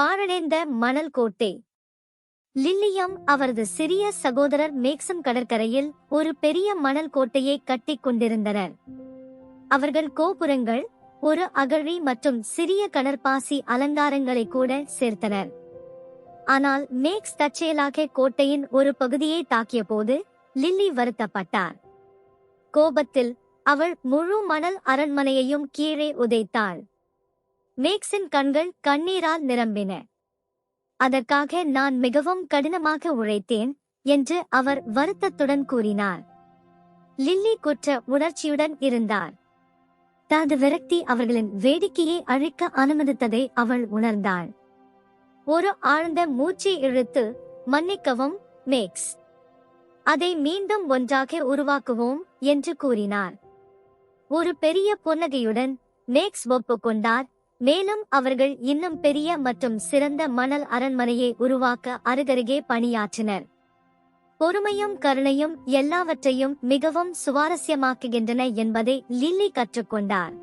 பாழடைந்த மணல் கோட்டை. லில்லியம் அவரது சிறிய சகோதரர் மேக்சம் கடற்கரையில் ஒரு பெரிய மணல் கோட்டையை கட்டிக் கொண்டிருந்தனர். அவர்கள் கோபுரங்கள் ஒரு அகழி மற்றும் சிறிய கடற்பாசி அலங்காரங்களை கூட சேர்த்தனர். ஆனால் மேக்ஸ் தற்செயலாக கோட்டையின் ஒரு பகுதியை தாக்கியபோது லில்லி வருத்தப்பட்டார். கோபத்தில் அவள் முழு மணல் அரண்மனையையும் கீழே உதைத்தாள். மேக்ஸின் கண்கள் கண்ணீரால் நிரம்பின. அதற்காக நான் மிகவும் கடினமாக உழைத்தேன் என்று அவர் வருத்தத்துடன் கூறினார். லில்லி குற்ற உணர்ச்சியுடன் இருந்தார். தனது விரக்தி அவர்களின் வேடிக்கையை அழிக்க அனுமதித்ததை அவள் உணர்ந்தாள். ஒரு ஆழ்ந்த மூச்சை இழுத்து மன்னிக்கவும் மேக்ஸ். அதை மீண்டும் ஒன்றாக உருவாக்குவோம் என்று கூறினார். ஒரு பெரிய புன்னகையுடன் மேக்ஸ் ஒப்புக்கொண்டார். மேலும் அவர்கள் இன்னும் பெரிய மற்றும் சிறந்த மணல் அரண்மனையை உருவாக்க அருகருகே பணியாற்றினர். பொறுமையும் கருணையும் எல்லாவற்றையும் மிகவும் சுவாரஸ்யமாக்குகின்றன என்பதை லில்லி கற்றுக்கொண்டார்.